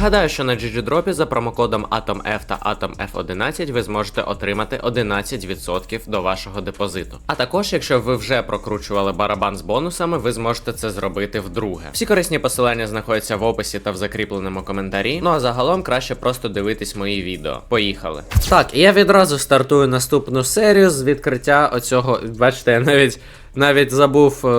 Нагадаю, що на GGDrop за промокодом AtomF та AtomF11 ви зможете отримати 11% до вашого депозиту. А також, якщо ви вже прокручували барабан з бонусами, ви зможете це зробити вдруге. Всі корисні посилання знаходяться в описі та в закріпленому коментарі. Ну а загалом краще просто дивитись мої відео. Поїхали. Так, я відразу стартую наступну серію з відкриття оцього. Бачите, я навіть навіть забув е,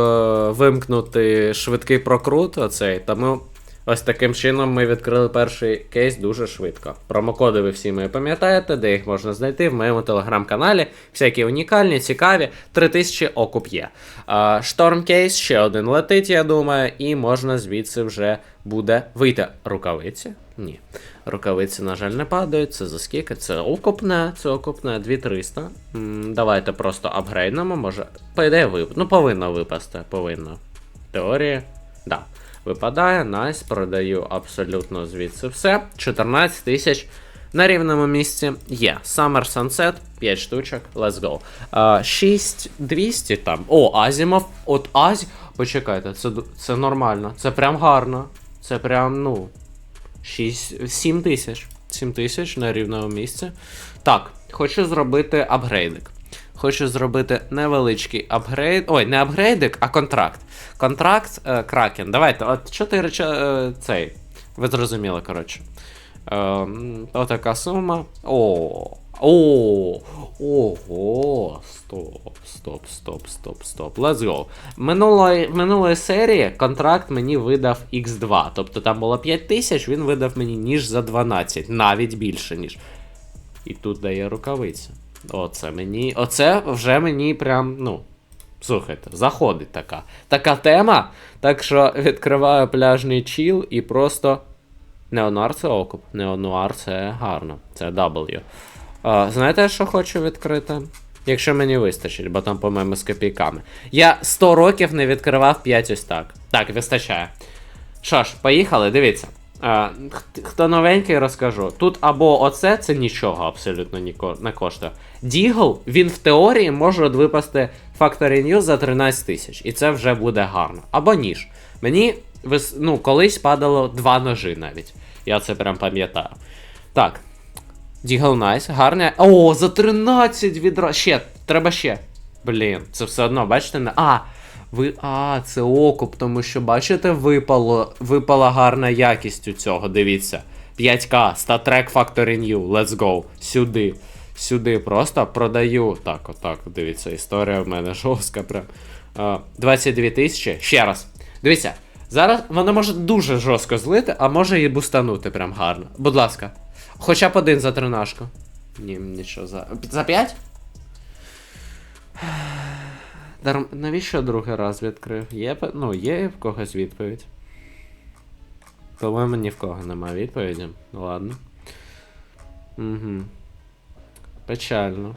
вимкнути швидкий прокрут. Оцей, тому ось таким чином ми відкрили перший кейс дуже швидко. Промокоди ви всі мої пам'ятаєте, де їх можна знайти в моєму телеграм-каналі. Всякі унікальні, цікаві. 3000 окуп є. Шторм кейс ще один летить, я думаю, і можна звідси вже буде вийти. Рукавиці? Ні. Рукавиці, на жаль, не падають. Це за скільки? Це окупне, це окупне 2300. М, давайте просто апгрейднемо, може. По ідеї вип... Ну, повинно випасти, повинно. Теорії. Да. Випадає, найс, продаю абсолютно звідси все. 14 тисяч. На рівному місці є. Summer Sunset, 5 штучок, let's go. А, 6200 там. О, Азімов. От Азі. Почекайте, це, це нормально. Це прям гарно. Це прям, ну. 6, 7 тисяч. 7 тисяч на рівному місці. Так, хочу зробити апгрейдик. Хочу зробити невеличкий апгрейд. Ой, не апгрейдик, а контракт. Контракт е, Кракен. Давайте, от 4 е, цей. Ви зрозуміли, коротше. Е, отака сума. О. О, ого, стоп, стоп, стоп, стоп, стоп. Let's go. Минулої, минулої серії контракт мені видав X2. Тобто там було 5 тисяч, він видав мені ніж за 12, навіть більше, ніж. І тут дає рукавиця. Оце мені. Оце вже мені прям, ну. Слухайте, заходить така. Така тема. Так що відкриваю пляжний чіл і просто. Неонуар це окуп. Неонуар це гарно. Це W. А, знаєте, що хочу відкрити? Якщо мені вистачить, бо там, по-моєму, з копійками. Я 100 років не відкривав 5 ось так. Так, вистачає. Що ж, поїхали, дивіться. Хто новенький, розкажу. Тут або оце, це нічого абсолютно не коштує. Дігл, він в теорії може випасти Factory News за 13 тисяч, і це вже буде гарно. Або ніж. Мені ну, колись падало два ножи навіть. Я це прям пам'ятаю. Так. Дігл Найс, гарне. О, за 13 відра. Ще, треба ще. Блін, це все одно, бачите. А! Ви. А, це окуп, тому що, бачите, випало, випала гарна якість у цього, дивіться. 5К, Star Trek Factory New, let's go. Сюди. Сюди просто продаю. Так, отак, дивіться, історія в мене жорстка прям. 22 тисячі. Ще раз. Дивіться, зараз воно може дуже жорстко злити, а може і бустанути прям гарно. Будь ласка. Хоча б один за тринашку. Ні, нічого за. За 5? Дарм... Навіщо другий раз відкрив? Є, ну, є в когось відповідь. По-моєму, ні в кого немає відповіді. Ладно. Угу. Печально.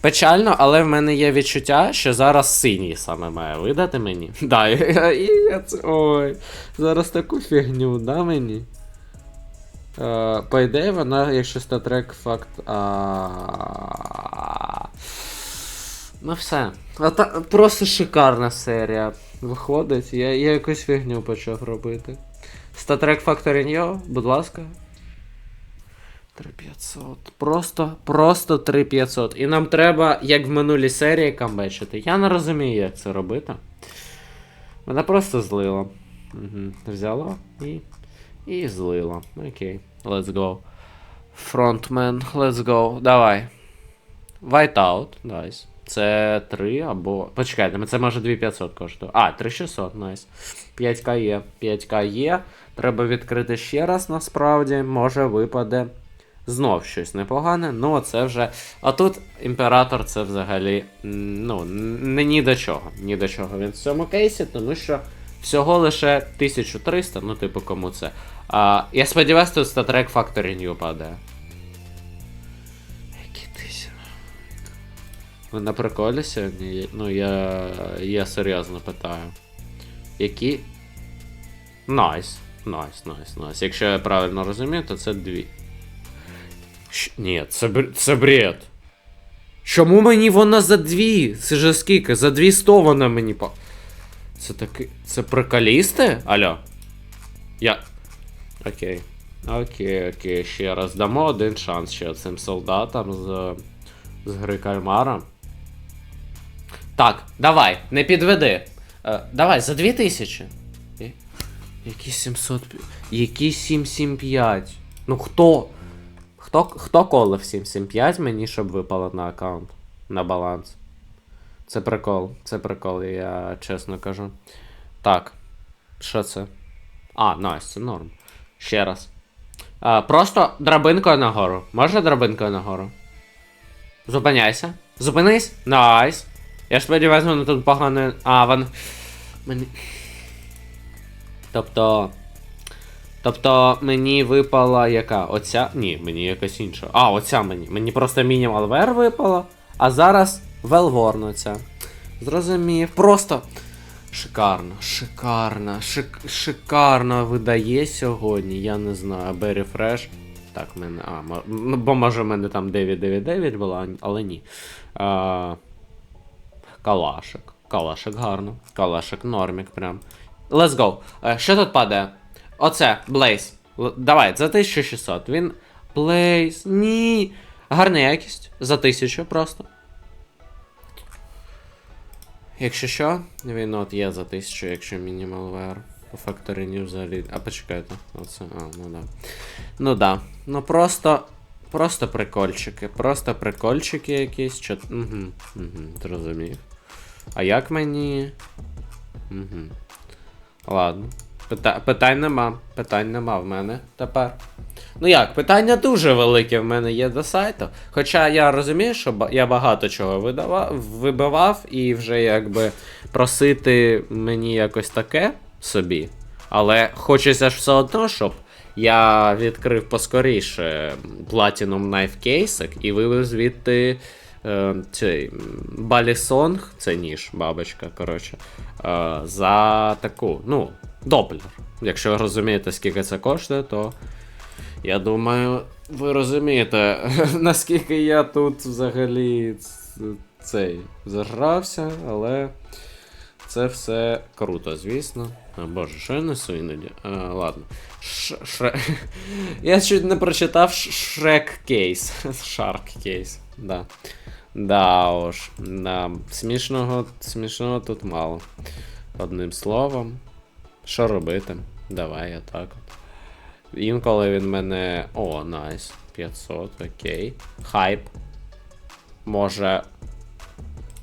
Печально, але в мене є відчуття, що зараз синій саме має видати мені. Да, і я це. Ой. Зараз таку фігню, да, мені? Е, по ідеї, вона, якщо статрек факт. А... Ну все. Ота, просто шикарна серія виходить. Я, я якусь фігню почав робити. Статрек Factory будь ласка. 3500. Просто, просто 3500. І нам треба, як в минулій серії, камбечити. Я не розумію, як це робити. Вона просто злила. Угу. Взяла і. І злила. Окей. Let's go. Frontman, let's go. Давай. Whiteout, nice. Це 3 або. Почекайте, це може 2500 коштує. А, 3600, найс. 5к є. 5к є. Треба відкрити ще раз, насправді. Може випаде знов щось непогане. Ну, це вже. А тут імператор це взагалі. Ну, не ні до чого. Ні до чого він в цьому кейсі, тому що всього лише 1300, ну, типу, кому це. А, я сподіваюся, тут статрек Factory New падає. Ви на приколі сьогодні? Ну, я. Я серйозно питаю. Які. Найс. Найс, найс, найс. Якщо я правильно розумію, то це дві. Щ... Ні, це, бр... це бред. Чому мені вона за дві? Це ж скільки? За дві сто вона мені по. Це таки. Це приколісти? Алло. Я. Окей. Окей, окей, ще раз дамо один шанс ще цим солдатам з, з гри кальмара. Так, давай, не підведи. Е, давай, за 2000. Я- Які 700. Які 775? Ну хто? Хто, хто колив 775 мені, щоб випало на аккаунт? На баланс. Це прикол, це прикол, я чесно кажу. Так. Що це? А, найс, це норм. Ще раз. А, просто драбинкою нагору. Можна драбинкою нагору? Зупиняйся. Зупинись. Найс. Я ж сподіваюся, воно тут погано. А, вон. Мені. Тобто. Тобто мені випала яка? Оця? Ні, мені якась інша. А, оця мені. Мені просто мінімал вер випала, а зараз велворн оця. Зрозумів. Просто. Шикарно, шикарно, шик, шикарно видає сьогодні. Я не знаю, Berry Fresh. Так, мене. А, ну, бо може в мене там 999 була, але ні. А, калашик. Калашик гарно. Калашик нормік прям. Let's go. Е, що тут падає? Оце. Л- Давай, за 1600. Він. Blaze. Ні. Гарна якість. За 1000 просто. Якщо що, він от є за 1000, якщо мінімал VR. По факторині взагалі. А почекайте. Оце. А, ну да. Ну да. Ну просто. Просто прикольчики. Просто прикольчики якісь. Чо... Угу. Угу. Зрозумів. А як мені. Угу. Ладно. Пита... Питань нема. Питань нема в мене тепер. Ну як, питання дуже велике в мене є до сайту. Хоча я розумію, що я багато чого видавав, вибивав, і вже якби просити мені якось таке собі. Але хочеться ж все одно, щоб я відкрив поскоріше Platinum Knife Case і вивів звідти е, цей Балісонг, це ніж, бабочка, коротше, е, за таку, ну, доплер. Якщо ви розумієте, скільки це коштує, то я думаю, ви розумієте, наскільки я тут взагалі цей зажрався, але це все круто, звісно. Боже, що я несу іноді? А, ладно. Ш- шре... Я чуть не прочитав Шрек кейс. Шарк кейс. Да. Да уж. Да. Смішного, смішного тут мало. Одним словом. Що робити? Давай я так от. Інколи він мене. О, найс. 500, окей. Хайп. Може.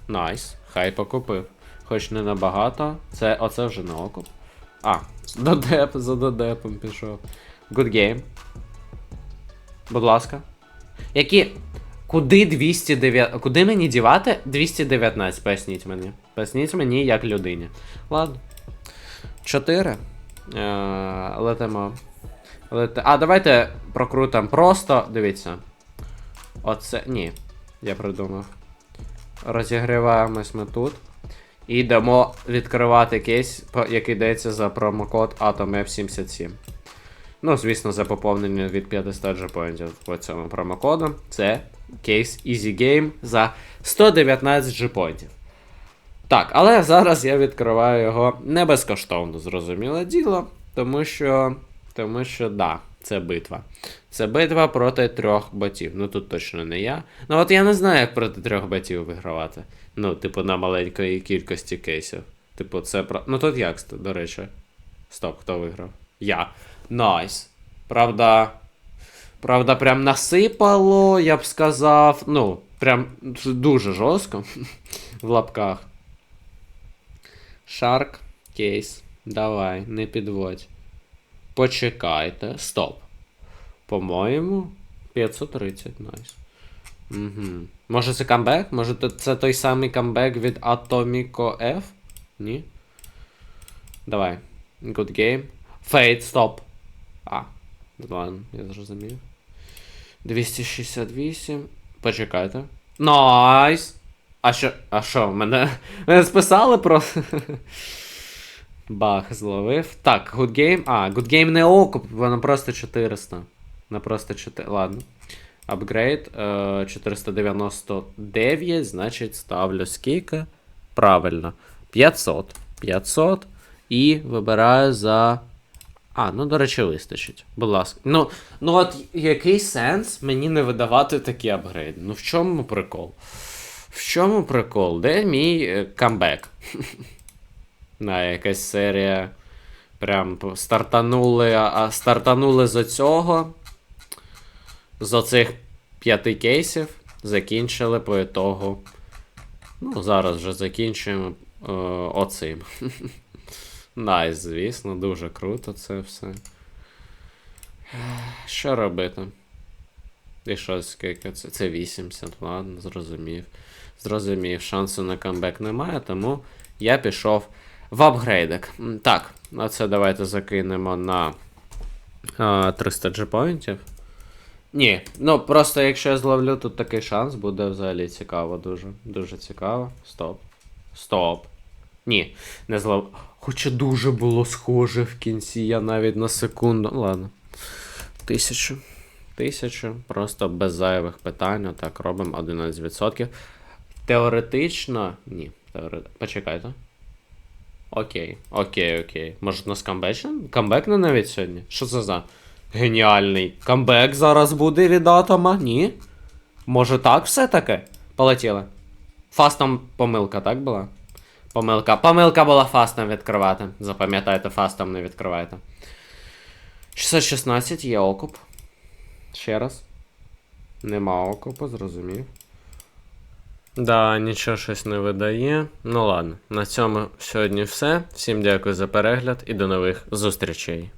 Найс. Хайпа купив. Хоч не набагато. Це оце вже не окуп. А, додеп, за додепом пішов. Good game. Будь ласка. Які. Куди 209. Куди мені дівати 219? Поясніть мені. Поясніть мені як людині. Ладно. 4. Е, летимо. А, давайте прокрутимо просто. Дивіться. Оце. Ні. Я придумав. Розігріваємось ми тут. І йдемо відкривати кейс, який дається за промокод AtomF77. Ну, звісно, за поповнення від 500 джепоінтів по цьому промокоду. Це кейс Easy Game за 119 джепоінтів. Так, але зараз я відкриваю його не безкоштовно, зрозуміле діло, тому що. Тому що, да, це битва. Це битва проти трьох ботів. Ну тут точно не я. Ну от я не знаю, як проти трьох ботів вигравати. Ну, типу, на маленької кількості кейсів. Типу, це про. Ну тут як, до речі. Стоп, хто виграв? Я. Найс. Правда. Правда, прям насипало, я б сказав. Ну, прям дуже жорстко. В лапках. Шарк, кейс. Давай, не підводь. Почекайте. Стоп. По-моєму, 530, найс. Угу. Може це камбек? Може це той самий камбек від Atomico F? Ні? Давай. Good game. Fade, стоп. Ладно, я зрозумів. 268. Почекайте. Найс! А що? А що, мене. Мене списали просто. Бах, зловив. Так, good game. А, good game не окуп, воно просто 400. На просто 4. Ладно. Апгрейд е, 499, значить ставлю скільки. Правильно. 500. 500. І вибираю за. А, ну, до речі, вистачить. Будь ласка. Ну, ну от який сенс мені не видавати такі апгрейди? Ну в чому прикол? В чому прикол? Де мій е, камбек? На якась серія. Прям стартанули, а стартанули з оцього. З оцих п'яти кейсів. Закінчили по ітогу. Ну, зараз вже закінчуємо е, оцим. Найс, звісно, дуже круто це все. Що робити? І що, скільки це? Це 80, ладно, зрозумів. Зрозумів, шансу на камбек немає, тому я пішов в апгрейдик. Так, а це давайте закинемо на а, 300 джепоінтів. Ні, ну просто якщо я зловлю тут такий шанс, буде взагалі цікаво, дуже. Дуже цікаво. Стоп. Стоп. Ні, не злов. Хоча дуже було схоже в кінці, я навіть на секунду. Ладно. Тисячу. Тисячу. Просто без зайвих питань. Так, робимо 11%. Теоретично. Ні. Теоре... Почекайте. Окей, окей, окей. Може у нас камбечен? Камбекне навіть сьогодні? Що це за геніальний камбек зараз буде від атома? Ні? Може так все-таки? Полетіли. Фастом помилка, так була? Помилка. Помилка була фастом відкривати. Запам'ятайте, фастом не відкривайте. 616 є окуп. Ще раз. Нема окупу, зрозумів. Да, нічого щось не видає. Ну ладно, на цьому сьогодні все. Всім дякую за перегляд і до нових зустрічей.